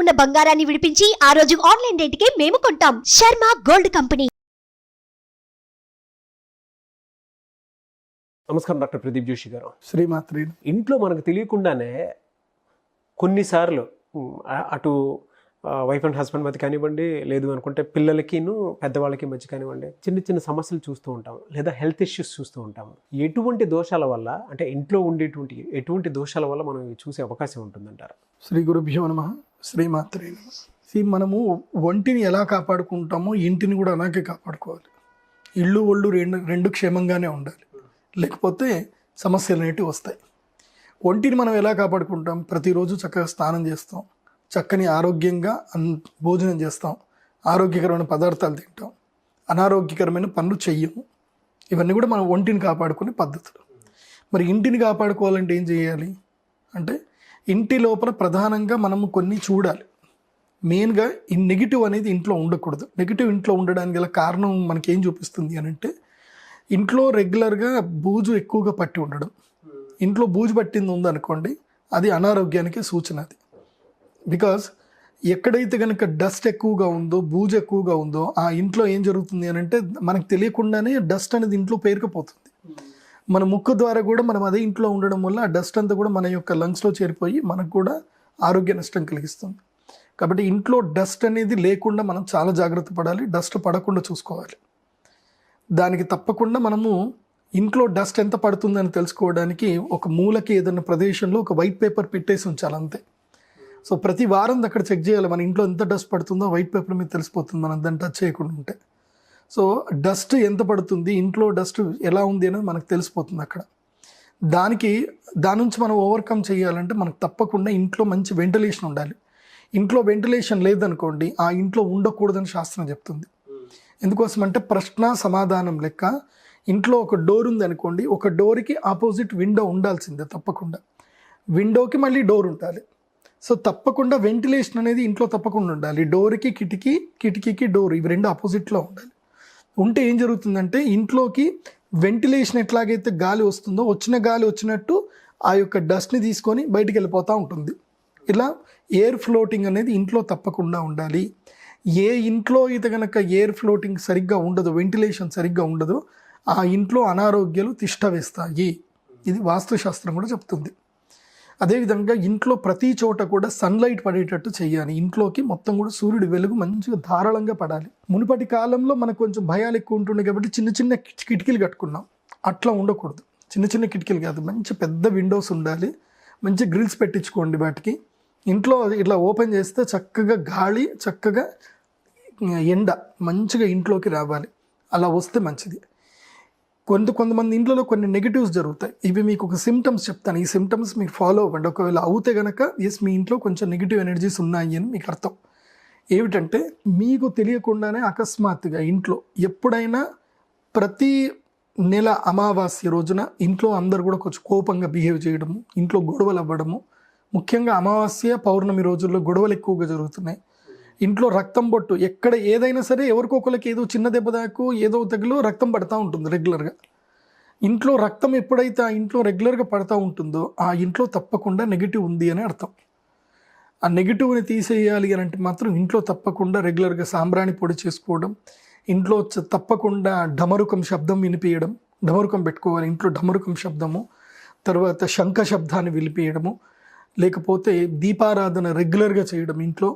ఉన్న బంగారాన్ని విడిపించి ఆ రోజు ఆన్లైన్ రేటుకే మేము కొంటాం. Sharma gold company. నమస్కారం డాక్టర్ ప్రదీప్ జోషి గారు. శ్రీమాత్రి. ఇంట్లో మనకు తెలియకుండానే కొన్నిసార్లు అటు వైఫ్ అండ్ హస్బెండ్ మధ్య కానివ్వండి లేదు అనుకుంటే పిల్లలకిను పెద్దవాళ్ళకి మధ్య కానివ్వండి చిన్న చిన్న సమస్యలు చూస్తూ ఉంటాం లేదా హెల్త్ ఇష్యూస్ చూస్తూ ఉంటాం. ఎటువంటి దోషాల వల్ల అంటే ఇంట్లో ఉండేటువంటి ఎటువంటి దోషాల వల్ల మనం చూసే అవకాశం ఉంటుందంటారు? శ్రీ గురుభ్యో నమ. శ్రీమాత్రే మనము ఒంటిని ఎలా కాపాడుకుంటామో ఇంటిని కూడా అలాగే కాపాడుకోవాలి. ఇళ్ళు ఒళ్ళు రెండు రెండు క్షేమంగానే ఉండాలి. లేకపోతే సమస్యలు అనేటివి వస్తాయి. ఒంటిని మనం ఎలా కాపాడుకుంటాం? ప్రతిరోజు చక్కగా స్నానం చేస్తాం. చక్కని ఆరోగ్యంగా అన్ భోజనం చేస్తాం. ఆరోగ్యకరమైన పదార్థాలు తింటాం. అనారోగ్యకరమైన పనులు చెయ్యము. ఇవన్నీ కూడా మనం ఒంటిని కాపాడుకునే పద్ధతులు. మరి ఇంటిని కాపాడుకోవాలంటే ఏం చేయాలి? అంటే ఇంటి లోపల ప్రధానంగా మనము కొన్ని చూడాలి. మెయిన్గా ఈ నెగిటివ్ అనేది ఇంట్లో ఉండకూడదు. నెగిటివ్ ఇంట్లో ఉండడానికి గల కారణం మనకి ఏం చూపిస్తుంది అని అంటే ఇంట్లో రెగ్యులర్గా బూజు ఎక్కువగా పట్టి ఉండడం. ఇంట్లో బూజు పట్టింది ఉందనుకోండి అది అనారోగ్యానికి సూచన అది. బికాస్ ఎక్కడైతే కనుక డస్ట్ ఎక్కువగా ఉందో బూజు ఎక్కువగా ఉందో ఆ ఇంట్లో ఏం జరుగుతుంది అని అంటే మనకు తెలియకుండానే డస్ట్ అనేది ఇంట్లో పేరుకుపోతుంది. మన ముక్కు ద్వారా కూడా మనం అదే ఇంట్లో ఉండడం వల్ల ఆ డస్ట్ అంతా కూడా మన యొక్క లంగ్స్లో చేరిపోయి మనకు కూడా ఆరోగ్య నష్టం కలిగిస్తుంది. కాబట్టి ఇంట్లో డస్ట్ అనేది లేకుండా మనం చాలా జాగ్రత్త పడాలి డస్ట్ పడకుండా చూసుకోవాలి. దానికి తప్పకుండా మనము ఇంట్లో డస్ట్ ఎంత పడుతుందని తెలుసుకోవడానికి ఒక మూలకి ఏదైనా ప్రదేశంలో ఒక వైట్ పేపర్ పెట్టేసి ఉంచాలి అంతే. సో ప్రతి వారం అక్కడ చెక్ చేయాలి మన ఇంట్లో ఎంత డస్ట్ పడుతుందో వైట్ పేపర్ మీద తెలిసిపోతుంది మనం దాన్ని టచ్ చేయకుండా ఉంటే. సో డస్ట్ ఎంత పడుతుంది ఇంట్లో డస్ట్ ఎలా ఉంది అనేది మనకు తెలిసిపోతుంది అక్కడ. దానికి దాని నుంచి మనం ఓవర్కమ్ చేయాలంటే మనకు తప్పకుండా ఇంట్లో మంచి వెంటిలేషన్ ఉండాలి. ఇంట్లో వెంటిలేషన్ లేదనుకోండి ఆ ఇంట్లో ఉండకూడదని శాస్త్రం చెప్తుంది. ఎందుకోసం అంటే ప్రశ్న సమాధానం లెక్క ఇంట్లో ఒక డోర్ ఉంది అనుకోండి ఒక డోర్కి ఆపోజిట్ విండో ఉండాల్సిందే తప్పకుండా. విండోకి మళ్ళీ డోర్ ఉండాలి. సో తప్పకుండా వెంటిలేషన్ అనేది ఇంట్లో తప్పకుండా ఉండాలి. డోర్కి కిటికీ కిటికీకి డోర్ ఇవి రెండు ఆపోజిట్లో ఉండాలి. ఉంటే ఏం జరుగుతుందంటే ఇంట్లోకి వెంటిలేషన్ ఎట్లాగైతే గాలి వస్తుందో వచ్చిన గాలి వచ్చినట్టు ఆ యొక్క డస్ట్ని తీసుకొని బయటికి వెళ్ళిపోతూ ఉంటుంది. ఇలా ఎయిర్ ఫ్లోటింగ్ అనేది ఇంట్లో తప్పకుండా ఉండాలి. ఏ ఇంట్లో అయితే కనుక ఎయిర్ ఫ్లోటింగ్ సరిగ్గా ఉండదు వెంటిలేషన్ సరిగ్గా ఉండదు ఆ ఇంట్లో అనారోగ్యాలు తిష్ట వేస్తాయి. ఇది వాస్తుశాస్త్రం కూడా చెప్తుంది. అదేవిధంగా ఇంట్లో ప్రతి చోట కూడా సన్లైట్ పడేటట్టు చేయాలి. ఇంట్లోకి మొత్తం కూడా సూర్యుడి వెలుగు మంచిగా ధారాళంగా పడాలి. మునుపటి కాలంలో మనకు కొంచెం భయాలు ఎక్కువ ఉంటుండే కాబట్టి చిన్న చిన్న కిటికీలు కట్టుకున్నాం. అట్లా ఉండకూడదు. చిన్న చిన్న కిటికీలు కాదు మంచి పెద్ద విండోస్ ఉండాలి. మంచి గ్రిల్స్ పెట్టించుకోండి వాటికి. ఇంట్లో ఇట్లా ఓపెన్ చేస్తే చక్కగా గాలి చక్కగా ఎండ మంచిగా ఇంట్లోకి రావాలి. అలా వస్తే మంచిది. కొంత కొంతమంది ఇంట్లో కొన్ని నెగిటివ్స్ జరుగుతాయి. ఇవి మీకు ఒక సిమ్టమ్స్ చెప్తాను. ఈ సిమ్టమ్స్ మీరు ఫాలో అవ్వండి. ఒకవేళ అవుతే గనక ఎస్ మీ ఇంట్లో కొంచెం నెగిటివ్ ఎనర్జీస్ ఉన్నాయి అని మీకు అర్థం. ఏమిటంటే మీకు తెలియకుండానే అకస్మాత్తుగా ఇంట్లో ఎప్పుడైనా ప్రతి నెల అమావాస్య రోజున ఇంట్లో అందరు కూడా కొంచెం కోపంగా బిహేవ్ చేయడము ఇంట్లో గొడవలు అవ్వడము ముఖ్యంగా అమావాస్య పౌర్ణమి రోజుల్లో గొడవలు ఎక్కువగా జరుగుతున్నాయి. ఇంట్లో రక్తం బొట్టు ఎక్కడ ఏదైనా సరే ఎవరికొకరికి ఏదో చిన్న దెబ్బ దాకు ఏదో తగిలో రక్తం పడతా ఉంటుంది రెగ్యులర్గా ఇంట్లో రక్తం ఎప్పుడైతే ఆ ఇంట్లో రెగ్యులర్గా పడుతూ ఉంటుందో ఆ ఇంట్లో తప్పకుండా నెగిటివ్ ఉంది అని అర్థం. ఆ నెగిటివ్ని తీసేయాలి అని అంటే మాత్రం ఇంట్లో తప్పకుండా రెగ్యులర్గా సాంబ్రాణి పొడి చేసుకోవడం ఇంట్లో చ- తప్పకుండా ఢమరుకం శబ్దం వినిపించడం ఢమరుకం పెట్టుకోవాలి ఇంట్లో ఢమరుకం శబ్దము తర్వాత శంఖ శబ్దాన్ని వినిపించడము లేకపోతే దీపారాధన రెగ్యులర్గా చేయడం ఇంట్లో.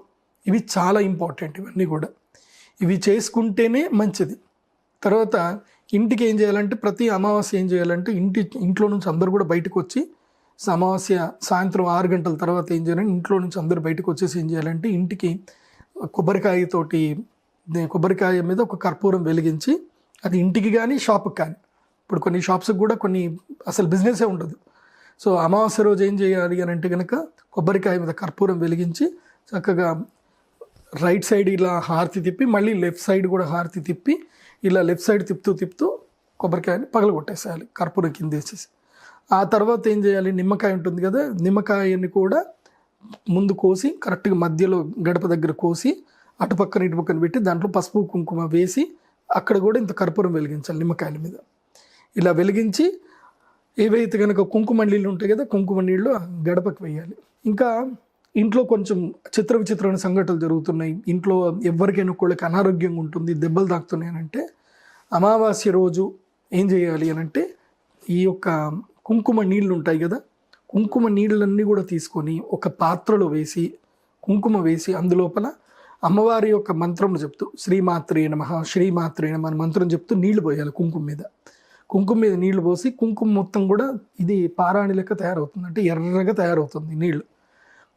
ఇవి చాలా ఇంపార్టెంట్ ఇవన్నీ కూడా. ఇవి చేసుకుంటేనే మంచిది. తర్వాత ఇంటికి ఏం చేయాలంటే ప్రతి అమావాస్య ఏం చేయాలంటే ఇంటి ఇంట్లో నుంచి అందరూ కూడా బయటకు వచ్చి అమావాస్య సాయంత్రం ఆరు గంటల తర్వాత ఏం చేయాలంటే ఇంట్లో నుంచి అందరూ బయటకు వచ్చేసి ఏం చేయాలంటే ఇంటికి కొబ్బరికాయతోటి కొబ్బరికాయ మీద ఒక కర్పూరం వెలిగించి అది ఇంటికి కానీ షాప్కి కానీ ఇప్పుడు కొన్ని షాప్స్కి కూడా కొన్ని అసలు బిజినెసే ఉండదు. సో అమావాస్య రోజు ఏం చేయాలి అని అంటే కనుక కొబ్బరికాయ మీద కర్పూరం వెలిగించి చక్కగా రైట్ సైడ్ ఇలా హారతి తిప్పి మళ్ళీ లెఫ్ట్ సైడ్ కూడా హారతి తిప్పి ఇలా లెఫ్ట్ సైడ్ తిప్పుతూ తిప్పుతూ కొబ్బరికాయని పగలగొట్టేసేయాలి కర్పూరం కింద వేసేసి. ఆ తర్వాత ఏం చేయాలి? నిమ్మకాయ ఉంటుంది కదా నిమ్మకాయని కూడా ముందు కోసి కరెక్ట్గా మధ్యలో గడప దగ్గర కోసి అటుపక్కన ఇటుపక్కన పెట్టి దాంట్లో పసుపు కుంకుమ వేసి అక్కడ కూడా ఇంత కర్పూరం వెలిగించాలి నిమ్మకాయల మీద. ఇలా వెలిగించి ఏవైతే కనుక కుంకుమ నీళ్ళు ఉంటాయి కదా కుంకుమ నీళ్ళు గడపకు గడపకి వేయాలి. ఇంకా ఇంట్లో కొంచెం చిత్ర విచిత్రమైన సంఘటనలు జరుగుతున్నాయి. ఇంట్లో ఎవరికైనా ఒకళ్ళకి అనారోగ్యంగా ఉంటుంది దెబ్బలు తాకుతున్నాయి అంటే అమావాస్య రోజు ఏం చేయాలి అని అంటే ఈ యొక్క కుంకుమ నీళ్ళు ఉంటాయి కదా కుంకుమ నీళ్ళన్నీ కూడా తీసుకొని ఒక పాత్రలో వేసి కుంకుమ వేసి అందులోపల అమ్మవారి యొక్క మంత్రం చెప్తూ శ్రీమాత్రే నమ శ్రీమాత్రే నమ అని మంత్రం చెప్తూ నీళ్ళు పోయాలి కుంకుమ మీద. కుంకుమ మీద నీళ్ళు పోసి కుంకుమ మొత్తం కూడా ఇది పారాణి లెక్క తయారవుతుంది. అంటే ఎర్రగా తయారవుతుంది నీళ్ళు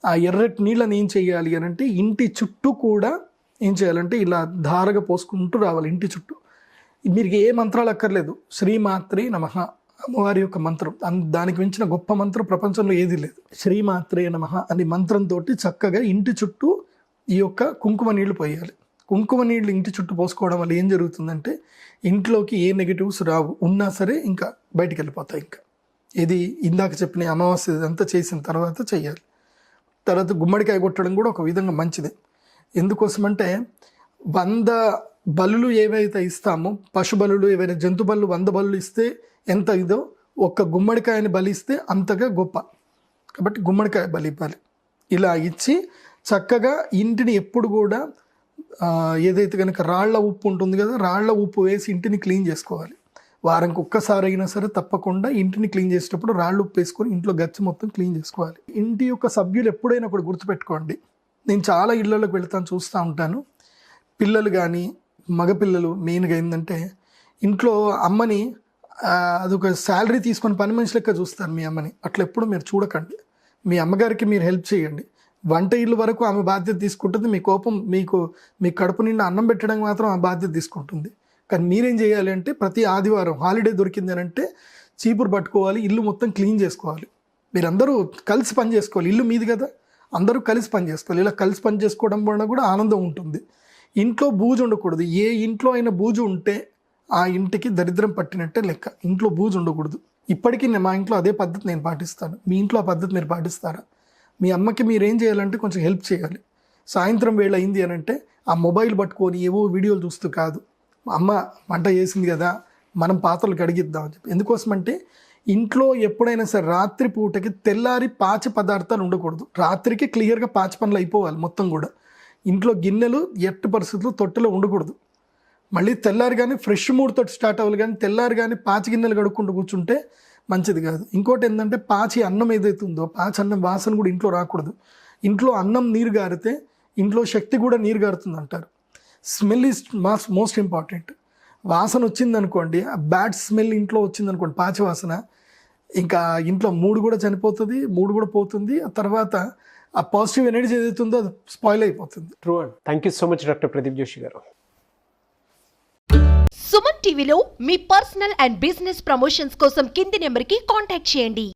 ఆ ఎర్రటి నీళ్ళని ఏం చేయాలి అని అంటే ఇంటి చుట్టూ కూడా ఏం చేయాలంటే ఇలా ధారగా పోసుకుంటూ రావాలి ఇంటి చుట్టూ. మీరు ఏ మంత్రాలు అక్కర్లేదు. శ్రీమాత్రి నమ అమ్మవారి యొక్క మంత్రం. దానికి మించిన గొప్ప మంత్రం ప్రపంచంలో ఏది లేదు. శ్రీమాత్రే నమ అని మంత్రంతో చక్కగా ఇంటి చుట్టూ ఈ యొక్క కుంకుమ నీళ్ళు పోయాలి. కుంకుమ నీళ్ళు ఇంటి చుట్టూ పోసుకోవడం వల్ల ఏం జరుగుతుందంటే ఇంట్లోకి ఏ నెగిటివ్స్ రావు. ఉన్నా సరే ఇంకా బయటికి వెళ్ళిపోతాయి ఇంకా. ఇది ఇందాక చెప్పిన అమావాస్య అంతా చేసిన తర్వాత చేయాలి. తర్వాత గుమ్మడికాయ కొట్టడం కూడా ఒక విధంగా మంచిదే. ఎందుకోసమంటే వంద బలులు ఏవైతే ఇస్తామో పశు బలులు ఏవైనా జంతు బలు వంద బలులు ఇస్తే ఎంత ఇదో ఒక్క గుమ్మడికాయని బలిస్తే అంతగా గొప్ప. కాబట్టి గుమ్మడికాయ బలి ఇవ్వాలి. ఇలా ఇచ్చి చక్కగా ఇంటిని ఎప్పుడు కూడా ఏదైతే కనుక రాళ్ళ ఉప్పు ఉంటుంది కదా రాళ్ళ ఉప్పు వేసి ఇంటిని క్లీన్ చేసుకోవాలి. వారంకి ఒక్కసారి అయినా సరే తప్పకుండా ఇంటిని క్లీన్ చేసేటప్పుడు రాళ్ళు ఉప్పు వేసుకొని ఇంట్లో గచ్చి మొత్తం క్లీన్ చేసుకోవాలి. ఇంటి యొక్క సభ్యులు ఎప్పుడైనా ఒకటి గుర్తుపెట్టుకోండి. నేను చాలా ఇళ్ళలోకి వెళ్తాను చూస్తూ ఉంటాను. పిల్లలు కానీ మగపిల్లలు మెయిన్గా ఏంటంటే ఇంట్లో అమ్మని అదొక శాలరీ తీసుకొని పని మనిషి లెక్క చూస్తారు మీ అమ్మని. అట్లా ఎప్పుడు మీరు చూడకండి. మీ అమ్మగారికి మీరు హెల్ప్ చేయండి. వంట ఇల్లు వరకు ఆమె బాధ్యత తీసుకుంటుంది. మీ కోపం మీకు మీ కడుపు నిండా అన్నం పెట్టడం మాత్రం ఆ బాధ్యత తీసుకుంటుంది. కానీ మీరేం చేయాలి అంటే ప్రతి ఆదివారం హాలిడే దొరికింది అని అంటే చీపురు పట్టుకోవాలి ఇల్లు మొత్తం క్లీన్ చేసుకోవాలి. మీరందరూ కలిసి పని చేసుకోవాలి. ఇల్లు మీది కదా అందరూ కలిసి పని చేసుకోవాలి. ఇలా కలిసి పని చేసుకోవడం వలన కూడా ఆనందం ఉంటుంది. ఇంట్లో బూజు ఉండకూడదు. ఏ ఇంట్లో అయినా బూజు ఉంటే ఆ ఇంటికి దరిద్రం పట్టినట్టే లెక్క. ఇంట్లో బూజు ఉండకూడదు. ఇప్పటికీ నేను మా ఇంట్లో అదే పద్ధతి నేను పాటిస్తాను. మీ ఇంట్లో ఆ పద్ధతి మీరు పాటిస్తారా? మీ అమ్మకి మీరు ఏం చేయాలంటే కొంచెం హెల్ప్ చేయాలి. సాయంత్రం వేళ అయింది అని అంటే ఆ మొబైల్ పట్టుకొని ఏవో వీడియోలు చూస్తూ కాదు. అమ్మ వంట చేసింది కదా మనం పాత్రలు కడిగిద్దాం అని చెప్పి. ఎందుకోసమంటే ఇంట్లో ఎప్పుడైనా సరే రాత్రి పూటకి తెల్లారి పాచి పదార్థాలు ఉండకూడదు. రాత్రికి క్లియర్గా పాచి పనులు అయిపోవాలి మొత్తం కూడా. ఇంట్లో గిన్నెలు ఎట్టి పరిస్థితులు తొట్టెలో ఉండకూడదు. మళ్ళీ తెల్లారి కానీ ఫ్రెష్ మూడ్తో స్టార్ట్ అవ్వాలి కానీ తెల్లారి కానీ పాచి గిన్నెలు కడుక్కుంటూ కూర్చుంటే మంచిది కాదు. ఇంకోటి ఏంటంటే పాచి అన్నం ఏదైతే ఉందో పాచి అన్నం వాసన కూడా ఇంట్లో రాకూడదు. ఇంట్లో అన్నం నీరు గారితే ఇంట్లో శక్తి కూడా నీరు గారుతుంది అంటారు. Smell is mass most important. వాసన వచ్చిందనుకోండి ఆ బ్యాడ్ స్మెల్ ఇంట్లో వచ్చిందనుకోండి పాచి వాసన ఇంకా ఇంట్లో మూడు కూడా చనిపోతుంది మూడు కూడా పోతుంది ఆ తర్వాత ఆ పాజిటివ్ ఎనర్జీ ఏదైతే ఉందో అది స్పాయిల్ అయిపోతుంది. True and. Thank you so much doctor Pradeep Joshi గారు. సుమన్ టీవీలో మీ పర్సనల్ అండ్ బిజినెస్ ప్రమోషన్స్ కోసం కింది నెంబర్కి కాంటాక్ట్ చేయండి.